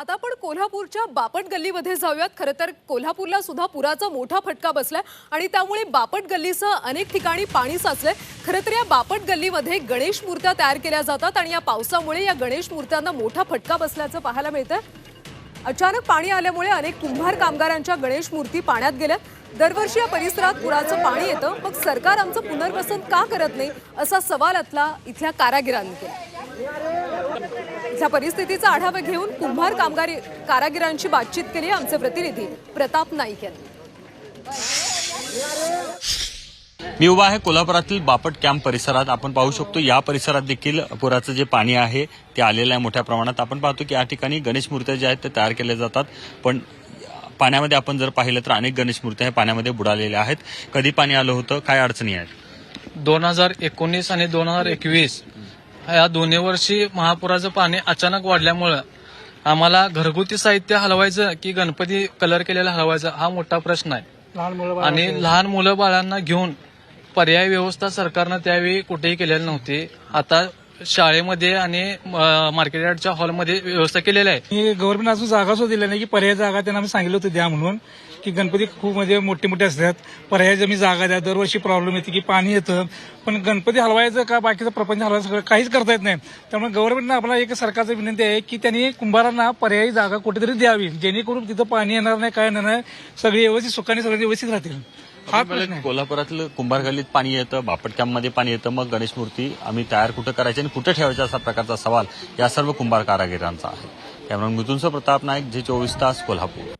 आता आपण कोल्हापूरच्या बापट गल्लीमध्ये जाऊयात. खरं तर कोल्हापूरला सुद्धा पुराचा मोठा फटका बसलाय आणि त्यामुळे बापट गल्लीसह अनेक ठिकाणी पाणी साचलंय. खरं तर या बापट गल्लीमध्ये गणेश मूर्त्या तयार केल्या जातात आणि या पावसामुळे या गणेश मूर्त्यांना मोठा फटका बसल्याचं पाहायला मिळतं अचानक पाणी आल्यामुळे अनेक कुंभार कामगारांच्या गणेश मूर्ती पाण्यात गेल्यात. दरवर्षी या परिसरात पुराचं पाणी येतं. मग सरकार आमचं पुनर्वसन का करत नाही असा सवाल आतला इथल्या कारागिरांनी केला. इथल्या परिस्थितीचा आढावा घेऊन कुंभार कामगार कारागिरांची बातचीत केली आमचे प्रतिनिधी प्रताप नाईक यांनी. मी उभा आहे कोल्हापुरातील बापट कॅम्प परिसरात. आपण पाहू शकतो या परिसरात देखील पुराचं जे पाणी आहे ते आलेलं आहे मोठ्या प्रमाणात. आपण पाहतो की या ठिकाणी गणेश मूर्त्या ज्या आहेत ते तयार केल्या जातात. पण पाण्यामध्ये आपण जर पाहिलं तर अनेक गणेश मूर्त्या हे पाण्यामध्ये बुडालेल्या आहेत. कधी पाणी आलं होतं? काय अडचणी आहेत? दोन हजार एकोणीस आणि दोन हजार एकवीस या दोन्ही वर्षी महापुराचं पाणी अचानक वाढल्यामुळं आम्हाला घरगुती साहित्य हलवायचं की गणपती कलर केलेला हलवायचा हा मोठा प्रश्न आहे. आणि लहान मुलं बाळांना घेऊन पर्याय व्यवस्था सरकारनं त्यावेळी कुठेही केलेली नव्हती. आता शाळेमध्ये आणि मार्केट यार्डच्या हॉलमध्ये व्यवस्था केलेली आहे गव्हर्नमेंट अजून जागा सुद्धा दिल्या नाही की पर्याय जागा त्यांना आम्ही सांगितलं होतं द्या म्हणून की गणपती खूप म्हणजे मोठे मोठे असतात. पर्याय जमी जागा द्या दरवर्षी प्रॉब्लेम येते की पाणी येतं. पण गणपती हलवायचं का बाकीचं प्रपंच हलवायचं काहीच करता येत नाही. त्यामुळे गव्हर्नमेंटनं आपल्याला एक सरकारचं विनंती आहे की त्यांनी कुंभारांना पर्यायी जागा कुठेतरी द्यावी जेणेकरून तिथं पाणी येणार नाही काय येणार नाही. सगळी व्यवस्थित सुखाने सगळे व्यवस्थित राहतील. हा कोल्हापुरातलं कुंभार गल्लीत पाणी येतं बापट कॅम्पमध्ये पाणी येतं मग गणेश मूर्ती आम्ही तयार कुठं करायची आणि कुठं ठेवायच्या असा प्रकारचा सवाल या सर्व कुंभार कारागिरांचा आहे. त्यामुळे मृत्यूंचा प्रताप नाईक जे चोवीस तास कोल्हापूर.